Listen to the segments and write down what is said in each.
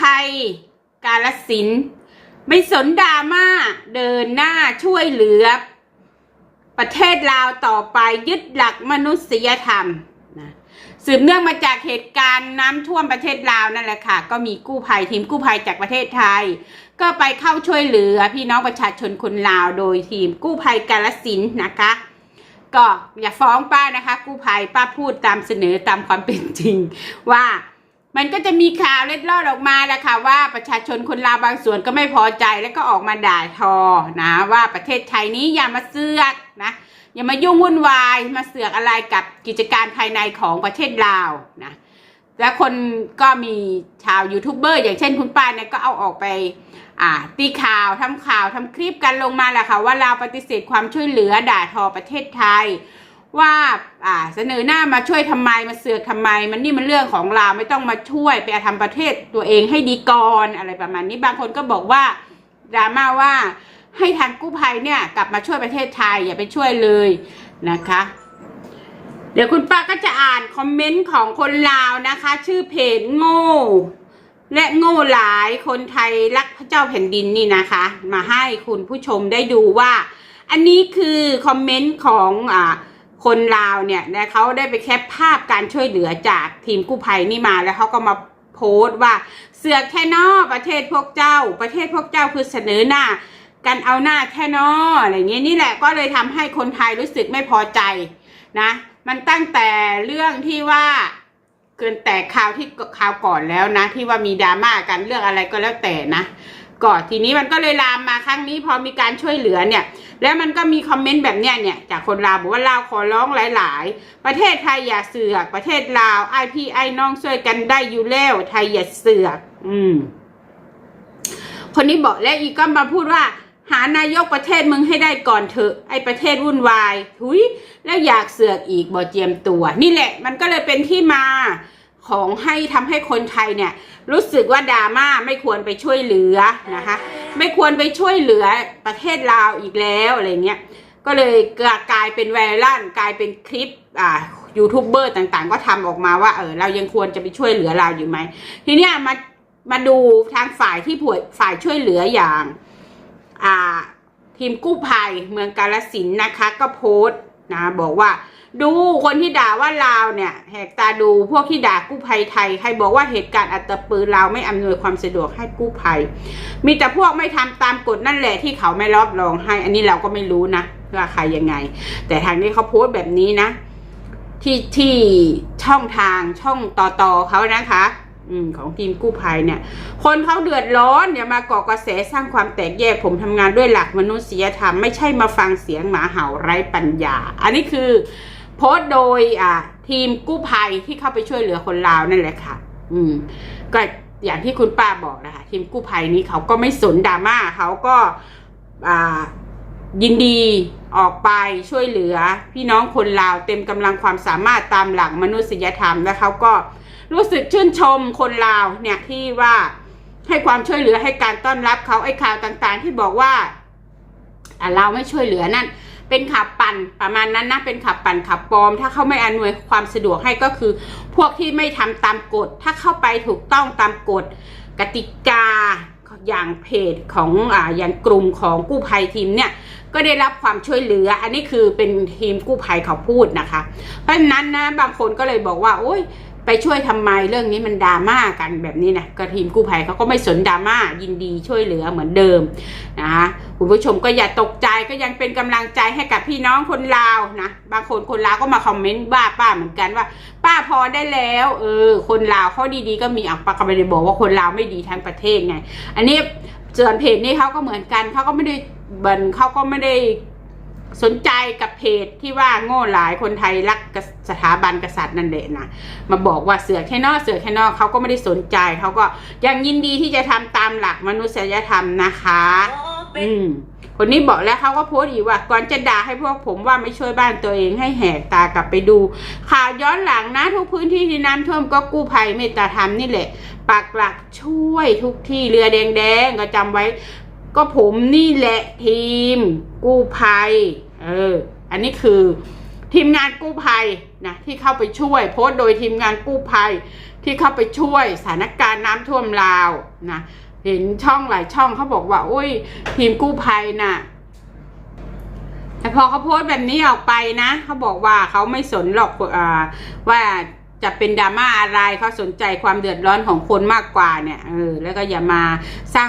ภัย กาลสินไม่สนดราม่าเดินหน้าช่วยเหลือ ประเทศลาวต่อไปยึดหลักมนุษยธรรมนะสืบเนื่องมาจากเหตุการณ์น้ำท่วมประเทศลาวนั่นแหละค่ะ ก็มีกู้ภัยทีมกู้ภัยจากประเทศไทย ก็ไปเข้าช่วยเหลือพี่น้องประชาชนคนลาวโดยทีมกู้ภัยกาลสินนะคะ ก็อย่าฟ้องป้านะคะ กู้ภัยป้าพูดตามเสนอตามความเป็นจริงว่า มันก็จะมีข่าวเล็ดลอดออกมาแหละค่ะว่าประชาชนคนลาวบางส่วนก็ไม่พอใจแล้วก็ออกมาด่าทอนะว่าประเทศไทยนี้อย่ามาเสือกนะอย่ามายุ่งวุ่นวายมาเสือกอะไรกับกิจการภายในของประเทศลาวนะและคนก็มีชาวยูทูบเบอร์อย่างเช่นคุณป้าเนี่ยก็เอาออกไปอ่าตีข่าวทำข่าวทำคลิปกันลงมาแหละค่ะว่าลาวปฏิเสธความช่วยเหลือด่าทอประเทศไทย ว่าอ่าเสนอหน้ามาช่วยทำไมมาเสือกทำไม มันนี่มันเรื่องของเราไม่ต้องมาช่วยไปทำประเทศตัวเองให้ดีก่อนอะไรประมาณนี้บางคนก็บอกว่าดราม่าว่าให้ทางกู้ภัยเนี่ยกลับมาช่วยประเทศไทยอย่าไปช่วยเลยนะคะ เดี๋ยวคุณป้าก็จะอ่านคอมเมนต์ของคนลาวนะคะ ชื่อเพจโง่และโง่หลายคนไทยรักพระเจ้าแผ่นดินนี่นะคะ มาให้คุณผู้ชมได้ดูว่า อันนี้คือคอมเมนต์ของอ่า คนลาวเนี่ยนะเขาได้ไปแคปภาพการช่วยเหลือจากทีมกู้ภัยนี่มาแล้วเขาก็มาโพสต์ว่าเสือกแค่นอประเทศพวกเจ้า ประเทศพวกเจ้าคือเสนอหน้า กันเอาหน้าแค่นออะไรเงี้ยนี่แหละก็เลยทำให้คนไทยรู้สึกไม่พอใจนะ มันตั้งแต่เรื่องที่ว่าเกินแต่ข่าวที่ข่าวก่อนแล้วนะ ที่ว่ามีดราม่ากันเรื่องอะไรก็แล้วแต่นะ ก่อนทีนี้มันก็เลยลามมาครั้งนี้พอมีการช่วยเหลือเนี่ย แล้วมันก็มีคอมเมนต์แบบเนี้ยเนี่ยจากคนลาวบอกว่าลาวขอร้องหลาย ๆ ประเทศไทยอย่าเสือก ประเทศลาวไอพี่ไอน้องช่วยกันได้อยู่แล้วไทยอย่าเสือก อืม คนนี้บอกและอีกก็มาพูดว่าหานายกประเทศมึงให้ได้ก่อนเถอะ ไอประเทศวุ่นวาย ทุยแล้วอยากเสือกอีกบ่เจียมตัว นี่แหละ มันก็เลยเป็นที่มา ของให้ทำให้คนไทยเนี่ยรู้สึกว่าดราม่าไม่ควรไปช่วยเหลือนะคะไม่ควรไปช่วยเหลือประเทศลาวอีกแล้วอะไรเงี้ยก็เลยกลายเป็นไวรัลกลายเป็นคลิปอ่ายูทูบเบอร์ต่างๆ ก็ทำออกมาว่าเออเรายังควรจะไปช่วยเหลือเราอยู่ไหมทีเนี้ยมามาดูทางฝ่ายที่ผ่วยฝ่ายช่วยเหลืออย่างอ่าทีมกู้ภัยเมืองกาลสินนะคะ ก็โพสต์ นะบอกว่า ดูคนที่ด่าว่าลาวเนี่ย แหกตาดูพวกที่ด่ากู้ภัยไทยใครบอกว่าเหตุการณ์อัตปืนลาวไม่อำนวยความสะดวกให้กู้ภัย มีแต่พวกไม่ทำตามกฎนั่นแหละที่เขาไม่รับรองให้ อันนี้เราก็ไม่รู้นะว่าใครยังไง แต่ทางนี้เขาโพสต์แบบนี้นะ ที่ที่ช่องทางช่องต่อต่อเขานะคะ อของทีมกู้ภัยเนี่ย คนเขาเดือดร้อนอย่ามาก่อกระแสสร้างความแตกแยกผมทำงานด้วยหลักมนุษยธรรมไม่ใช่มาฟังเสียงหมาเห่าไร้ปัญญา อันนี้คือ โพสต์โดยอ่าทีมกู้ภัยที่เข้าไปช่วยเหลือคนลาวนั่นแหละค่ะ อืม ก็อย่างที่คุณป้าบอกนะคะทีมกู้ภัยนี้เขาก็ไม่สนดราม่าเขาก็อ่ายินดีออกไปช่วยเหลือ พี่น้องคนลาวเต็มกำลังความสามารถตามหลักมนุษยธรรมและเขาก็ รู้สึกชื่นชมคนลาวเนี่ยที่ว่าให้ความช่วยเหลือให้การต้อนรับเขาไอ้ข่าวต่างๆ ที่บอกว่าเราไม่ช่วยเหลือนั่น เป็นขับปั่นประมาณนั้นนะเป็นขับปั่นขับปลอม ถ้าเขาไม่อำนวยความสะดวกให้ก็คือ พวกที่ไม่ทำตามกฎ ถ้าเข้าไปถูกต้องตามกฎกติกาอย่างเพจของอ่าอย่างกลุ่มของกู้ภัยทีมเนี่ยก็ได้รับความช่วยเหลือ อันนี้คือเป็นทีมกู้ภัยเขาพูดนะคะ เพราะฉะนั้นนะบางคนก็เลยบอกว่า โอ๊ย ไปช่วยทำไมเรื่องนี้มันดราม่ากันแบบนี้นะก็ทีมกู้ภัยเขาก็ไม่สนดราม่ายินดีช่วยเหลือเหมือนเดิมนะคะคุณผู้ชมก็อย่าตกใจก็ยังเป็นกำลังใจให้กับพี่น้องคนลาวนะบางคนคนลาวก็มาคอมเมนต์บ้าป้าเหมือนกันว่า ป้าพอได้แล้วเออคนลาวเขาดีๆ ก็มีอะป้าก็ไม่ได้บอกว่าคนลาวไม่ดีทั้งประเทศไง อันนี้ส่วนเพจนี้เขาก็เหมือนกันเขาก็ไม่ได้บันเขาก็ไม่ได้ สนใจกับเพจที่ว่าโง่หลายคนไทยรักสถาบันกษัตริย์นั่นแหละนะมาบอกว่าเสือแค่นอกเสือแค่นอกเขาก็ไม่ได้สนใจเขาก็ยังยินดีที่จะทำตามหลักมนุษยธรรมนะคะ อืมคนนี้บอกแล้วเขาก็โพสต์อีกว่าก่อนจะด่าให้พวกผมว่าไม่ช่วยบ้านตัวเองให้แหกตากลับไปดู ข่าวย้อนหลังนะทุกพื้นที่ที่น้ำท่วมก็กู้ภัยเมตตาธรรมนี่แหละปักหลักช่วยทุกที่เรือแดงๆก็จำไว้ ก็ผมนี่แหละทีม กู้ภัย เออ อันนี้คือทีมงานกู้ภัยนะที่เข้าไปช่วย โพสต์โดยทีมงานกู้ภัยที่เข้าไปช่วยสถานการณ์น้ำท่วมลาวนะเห็นช่องหลายช่องเขาบอกว่าโอ้ย ทีมกู้ภัยน่ะ แต่พอเขาโพสต์แบบนี้ออกไปนะเขาบอกว่าเขาไม่สนหรอกอ่าว่าจะเป็นดราม่าอะไรเขาสนใจความเดือดร้อนของคนมากกว่าเนี่ยเออแล้วก็อย่ามาสร้าง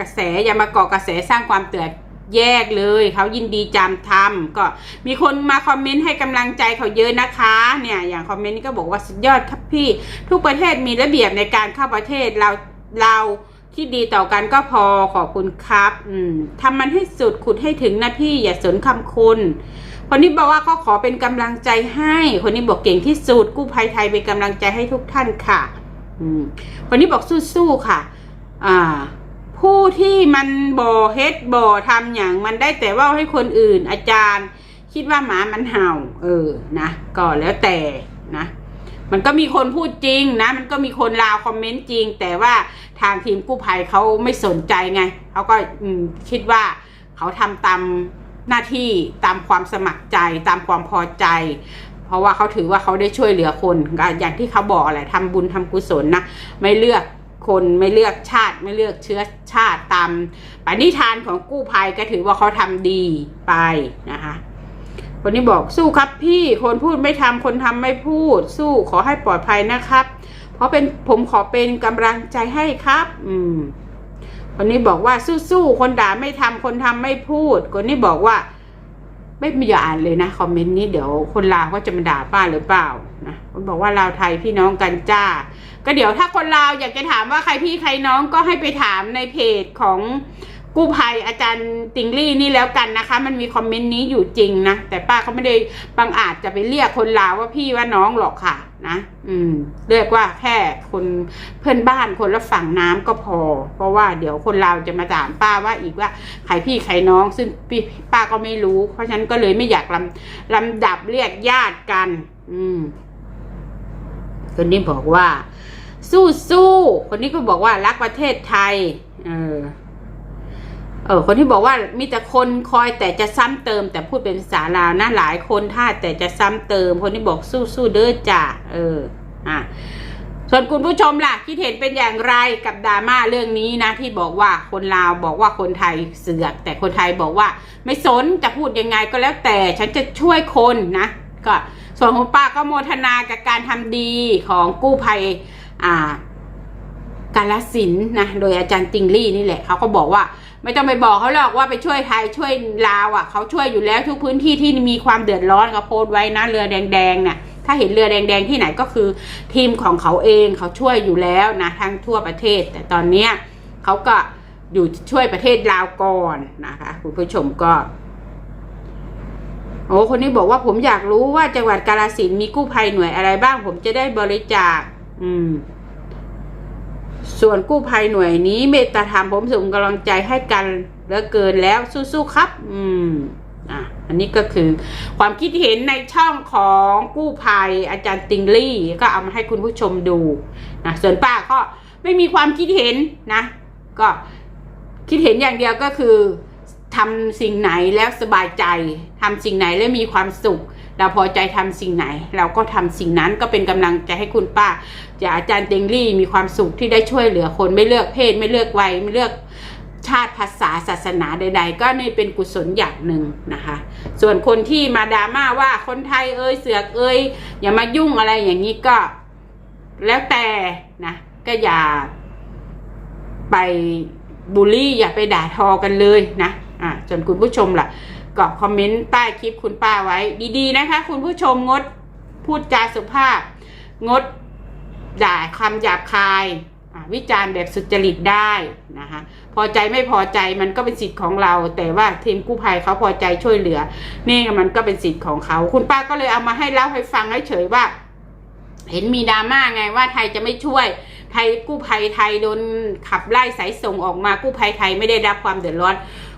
กระแสอย่ามาก่อกระแสสร้างความเตือดแยกเลยเขายินดีจามทำก็มีคนมาคอมเมนต์ให้กำลังใจเขาเยอะนะคะ เนี่ยอย่างคอมเมนต์นี้ก็บอกว่าสุดยอดครับพี่ ทุกประเทศมีระเบียบในการเข้าประเทศเราเราที่ดีต่อกันก็พอขอบคุณครับ อืมทำมันให้สุดขุดให้ถึงนะพี่อย่าสนคำคุณ คนนี้บอกว่าเขาขอเป็นกำลังใจให้ คนนี้บอกเก่งที่สุดกู้ภัยไทยเป็นกำลังใจให้ทุกท่านค่ะ อืมคนนี้บอกสู้ๆค่ะ อ่า ผู้ที่มันบ่เฮ็ดบ่ทำอย่างมันได้แต่ว่าให้คนอื่น อาจารย์ คิดว่าหมามันเห่า เออนะก็แล้วแต่นะมันก็มีคนพูดจริงนะ มันก็มีคนลาวคอมเมนต์จริง แต่ว่าทางทีมกู้ภัยเขาไม่สนใจไงเขาก็คิดว่าเขาทำตามหน้าที่ตามความสมัครใจตามความพอใจ เพราะว่าเขาถือว่าเขาได้ช่วยเหลือคนอย่างที่เขาบอกแหละทำบุญทำกุศลนะ ไม่เลือก คนไม่เลือกชาติไม่เลือกเชื้อชาติตามปณิธานของกู้ภัยก็ถือว่าเขาทำดีไปนะคะคนนี้บอกสู้ครับพี่คนพูดไม่ทำคนทำไม่พูด สู้ขอให้ปลอดภัยนะครับ เพราะเป็นผมขอเป็นกำลังใจให้ครับ อืมคนนี้บอกว่าสู้ๆคนด่าไม่ทำคนทำไม่พูด คนนี้บอกว่า ไม่มีอย่าอ่านเลยนะคอมเมนต์นี้เดี๋ยวคนลาวก็จะมาด่าป้าหรือเปล่านะคนบอกว่าลาวไทยพี่น้องกันจ้า ก็เดี๋ยวถ้าคนลาวอยากจะถามว่าใครพี่ใครน้องก็ให้ไปถามในเพจของกู้ภัยอาจารย์ติงลี่นี่แล้วกันนะคะ มันมีคอมเมนต์นี้อยู่จริงนะ แต่ป้าเขาไม่ได้บังอาจจะไปเรียกคนลาวว่าพี่ว่าน้องหรอกค่ะ นะ อืม เรียกว่าแค่คนเพื่อนบ้านคนละฝั่งน้ำก็พอ เพราะว่าเดี๋ยวคนลาวจะมาถามป้าว่าอีกว่าใครพี่ใครน้อง ซึ่งพี่ป้าก็ไม่รู้ เพราะฉะนั้นก็เลยไม่อยากลำลำดับเรียกญาติกัน อืม คนนี้บอกว่า สู้สู้คนนี้ก็บอกว่ารักประเทศไทย เออ เออ คนที่บอกว่ามีแต่คนคอยแต่จะซ้ำเติม แต่พูดเป็นภาษาลาวนะหลายคนท่าแต่จะซ้ำเติม คนที่บอกสู้สู้เด้อจ้ะเออ อะส่วนคุณผู้ชมล่ะคิดเห็นเป็นอย่างไรกับดราม่าเรื่องนี้นะ ที่บอกว่าคนลาวบอกว่าคนไทยเสือก แต่คนไทยบอกว่า ไม่สนจะพูดยังไงก็แล้วแต่ฉันจะช่วยคนนะ ก็ ส่วนของป้าก็โมทนากับการทำดีของกู้ภัยอ่ากาลสินนะโดยอาจารย์ติงลี่นี่แหละเขาก็บอกว่า ไม่ต้องไปบอกเขาหรอกว่าไปช่วยไทยช่วยลาวอะเขาช่วยอยู่แล้วทุกพื้นที่ที่มีความเดือดร้อนก็โพสต์ไว้นะเรือแดงๆเนี่ยถ้าเห็นเรือแดงๆที่ไหนก็คือทีมของเขาเองเขาช่วยอยู่แล้วนะทั้งทั่วประเทศ แต่ตอนเนี้ยเขาก็อยู่ช่วยประเทศลาวก่อนนะคะคุณผู้ชมก็ โอ้คนนี้บอกว่าผมอยากรู้ว่าจังหวัดกาฬสินมีกู้ภัยหน่วยอะไรบ้าง ผมจะได้บริจาค อืม ส่วนกู้ภัยหน่วยนี้ เมตตาธรรมผมส่งกำลังใจให้กันเหลือเกินแล้วสู้ๆครับ อืม อะ อันนี้ก็คือ ความคิดเห็นในช่องของกู้ภัยอาจารย์ติงลี่ ก็เอามาให้คุณผู้ชมดูนะส่วนป้าก็ไม่มีความคิดเห็นนะ ก็คิดเห็นอย่างเดียวก็คือทำสิ่งไหนแล้วสบายใจ ทำสิ่งไหนแล้วมีความสุข เราพอใจทำสิ่งไหน เราก็ทำสิ่งนั้นก็เป็นกำลังใจให้คุณป้าจากอาจารย์เตงลี่มีความสุขที่ได้ช่วยเหลือคนไม่เลือกเพศไม่เลือกวัยไม่เลือกชาติภาษาศาสนาใด ๆ ก็นี่เป็นกุศลอย่างหนึ่งนะคะ ส่วนคนที่มาดราม่าว่าคนไทยเอ้ยเสือกเอ้ยอย่ามายุ่งอะไรอย่างนี้ก็ แล้วแต่นะก็อย่าไปบูลลี่อย่าไปด่าทอกันเลยนะอะจนคุณผู้ชมล่ะ ก็คอมเมนต์ใต้คลิปคุณป้าไว้ ดีๆนะคะ คุณผู้ชมงดพูดจาสุภาพ งดด่าคำหยาบคาย วิจารณ์แบบสุจริตได้นะคะพอใจไม่พอใจมันก็เป็นสิทธิ์ของเรา แต่ว่าทีมกู้ภัยเขาพอใจช่วยเหลือ นี่มันก็เป็นสิทธิ์ของเขา คุณป้าก็เลยเอามาให้เล่าให้ฟังเฉยว่า เห็นมีดราม่าไงว่าไทยจะไม่ช่วยไทยกู้ภัยไทยโดนขับไล่สายส่งออกมากู้ภัยไทยไม่ได้รับความเดือดร้อน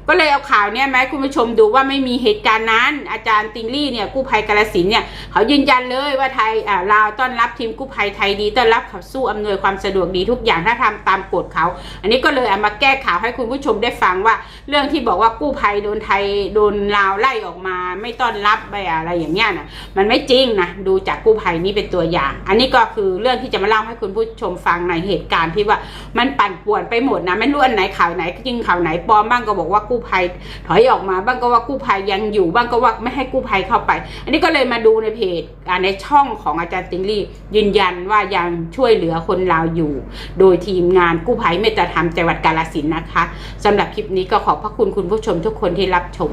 ก็เลยเอาข่าวเนี่ยไหมคุณผู้ชมดูว่าไม่มีเหตุการณ์นั้น อาจารย์ติงลี่เนี่ยกู้ภัยกาลสินเนี่ยเขายืนยันเลยว่าไทยอ่าลาวต้อนรับทีมกู้ภัยไทยดีต้อนรับเขาสู้อำนวยความสะดวกดีทุกอย่างถ้าทำตามกฎเขา อันนี้ก็เลยเอามาแก้ข่าวให้คุณผู้ชมได้ฟังว่า เรื่องที่บอกว่ากู้ภัยโดนไทยโดนลาวไล่ออกมา ไม่ต้อนรับไปอะไรอย่างเงี้ยนะมันไม่จริงนะดูจากกู้ภัยนี่เป็นตัวอย่าง อันนี้ก็คือเรื่องที่จะมาเล่าให้คุณผู้ชมฟังในเหตุการณ์ที่ว่ามันปั่นป่วนไปหมดนะไม่รู้อันไหนข่าวไหนจริงข่าวไหนปลอมบ้างก็บอกว่ากู้ภัยถอยออกมา บ้างก็ว่ากู้ภัยยังอยู่ บ้างก็ว่าไม่ให้กู้ภัยเข้าไป อันนี้ก็เลยมาดูในเพจในช่องของอาจารย์ติงลี่ยืนยันว่ายังช่วยเหลือคนลาวอยู่ โดยทีมงานกู้ภัยเมตตาธรรมจังหวัดกาลสินนะคะสำหรับคลิปนี้ก็ขอบพระคุณคุณผู้ชมทุกคนที่รับชม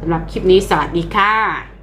สำหรับคลิปนี้สวัสดีค่ะ